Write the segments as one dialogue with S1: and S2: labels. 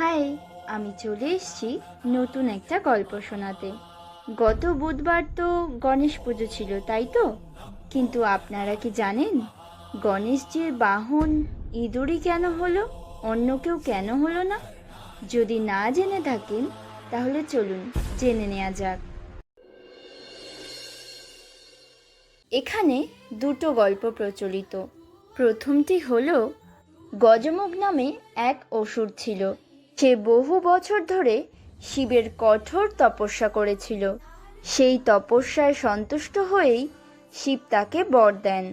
S1: High, আমি চলে এসছি নতুন একটা গল্প শোনাতে। গত বুধবার তো গণেশ পুজো ছিল, তাই তো? কিন্তু আপনারা কি জানেন গণেশজির বাহন ইঁদুরই কেন হলো, অন্য কেউ কেন হলো না? যদি না জেনে থাকেন, তাহলে চলুন জেনে নেওয়া যাক। এখানে দুটো গল্প প্রচলিত। প্রথমটি হলো গজমুখ নামে এক অসুর ছিল। সে বহু বছর ধরে শিবের কঠোর তপস্যা করেছিল, সেই তপস্যায় সন্তুষ্ট হয়েই শিব তাকে বর দেন।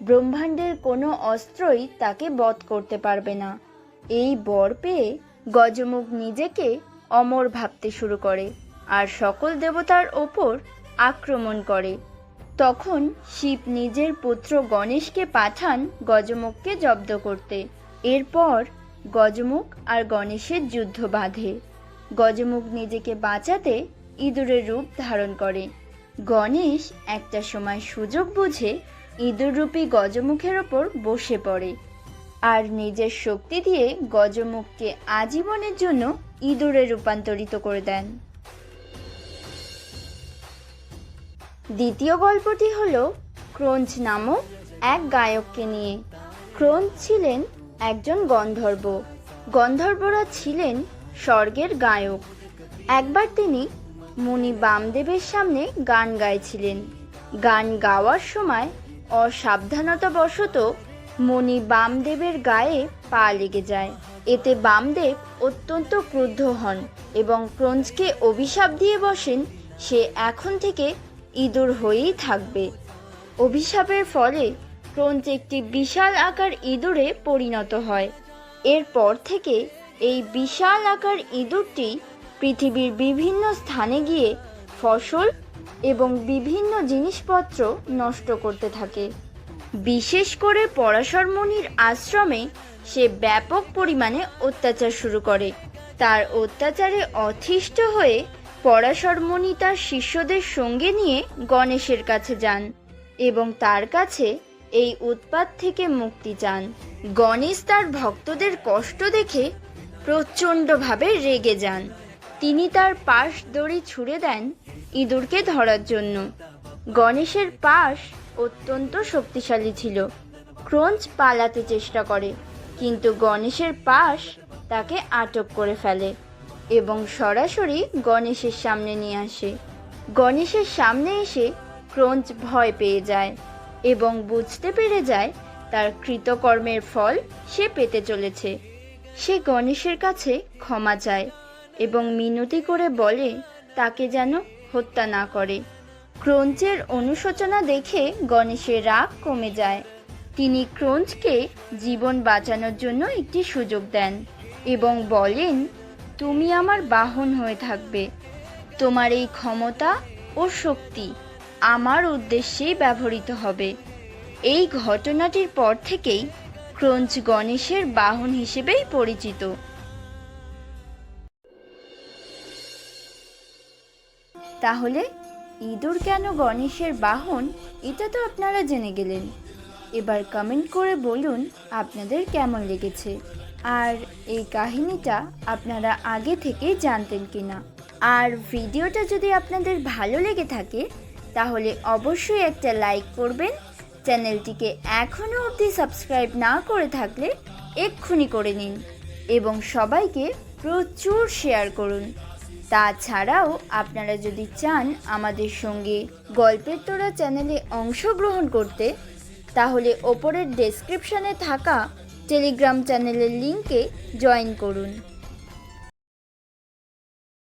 S1: ব্রহ্মাণ্ডের কোনো অস্ত্রই তাকে বধ করতে পারবে না। এই বর পেয়ে গজমুখ নিজেকে অমর ভাবতে শুরু করে আর সকল দেবতার ওপর আক্রমণ করে। তখন শিব নিজের পুত্র গণেশকে পাঠান গজমুখকে জব্দ করতে। এরপর গজমুখ আর গণেশের যুদ্ধ বাঁধে। গজমুখ নিজেকে বাঁচাতে ইঁদুরের রূপ ধারণ করে। গণেশ একটা সময় সুযোগ বুঝে ইঁদুররূপী গজমুখের ওপর বসে পড়ে আর নিজের শক্তি দিয়ে গজমুখকে আজীবনের জন্য ইঁদুরে রূপান্তরিত করে দেন। দ্বিতীয় গল্পটি হল ক্রোঞ্চ নামক এক গায়ককে নিয়ে। ক্রোঞ্চ ছিলেন একজন গন্ধর্ব। গন্ধর্বরা ছিলেন স্বর্গের গায়ক। একবার তিনি মুনি বামদেবের সামনে গান গাইছিলেন। গান গাওয়ার সময় অসাবধানতাবশত মণি বামদেবের গায়ে পা লেগে যায়। এতে বামদেব অত্যন্ত ক্রুদ্ধ হন এবং ক্রঞ্চকে অভিশাপ দিয়ে বসেন, সে এখন থেকে ইঁদুর হয়েই থাকবে। অভিশাপের ফলে ক্রঞ্চ একটি বিশাল আকার ইঁদুরে পরিণত হয়। এরপর থেকে এই বিশাল আকার ইঁদুরটি পৃথিবীর বিভিন্ন স্থানে গিয়ে ফসল এবং বিভিন্ন জিনিসপত্র নষ্ট করতে থাকে। বিশেষ করে পরাশর মুনির আশ্রমে সে ব্যাপক পরিমাণে অত্যাচার শুরু করে। তার অত্যাচারে অতিষ্ঠ হয়ে পরাশর তার শিষ্যদের সঙ্গে নিয়ে গণেশের কাছে যান এবং তার কাছে এই উৎপাত থেকে মুক্তি চান। গণেশ তার ভক্তদের কষ্ট দেখে প্রচণ্ডভাবে রেগে যান। তিনি তার পাশ দড়ি ছুঁড়ে দেন ইঁদুরকে ধরার জন্য। গণেশের পাশ অত্যন্ত শক্তিশালী ছিল। ক্রঞ্চ পালাতে চেষ্টা করে, কিন্তু গণেশের পাশ তাকে আটক করে ফেলে এবং সরাসরি গণেশের সামনে নিয়ে আসে। গণেশের সামনে এসে ক্রঞ্চ ভয় পেয়ে যায়। এবং বুঝতে পেরে যায় তার কৃতকর্মের ফল সে পেতে চলেছে। সে গণেশের কাছে ক্ষমা চায় এবং মিনতি করে বলে, তাকে যেন হত্যা না করে। ক্রঞ্চের অনুশোচনা দেখে গণেশের রাগ কমে যায়। তিনি ক্রঞ্চকে জীবন বাঁচানোর জন্য একটি সুযোগ দেন এবং বলেন, তুমি আমার বাহন হয়ে থাকবে। তোমার এই ক্ষমতা ও শক্তি আমার উদ্দেশ্যেই ব্যবহৃত হবে। এই ঘটনাটির পর থেকেই ক্রঞ্চ গণেশের বাহন হিসেবেই পরিচিত। তাহলে ইঁদুর কেন গণেশের বাহন? এটা তো আপনারা জেনে গেলেন। এবার কমেন্ট করে বলুন আপনাদের কেমন লেগেছে। আর এই কাহিনীটা আপনারা আগে থেকেই জানতেন কিনা। আর ভিডিওটা যদি আপনাদের ভালো লেগে থাকে তাহলে অবশ্যই একটা লাইক করবেন। চ্যানেলটিকে এখনও অবধি সাবস্ক্রাইব না করে থাকলে এক্ষুনি করে নিন এবং সবাইকে প্রচুর শেয়ার করুন। তাছাড়াও আপনারা যদি চান আমাদের সঙ্গে গল্পের তোরা চ্যানেলে অংশগ্রহণ করতে, তাহলে ওপরের ডেসক্রিপশনে থাকা টেলিগ্রাম চ্যানেলের লিংকে জয়েন করুন।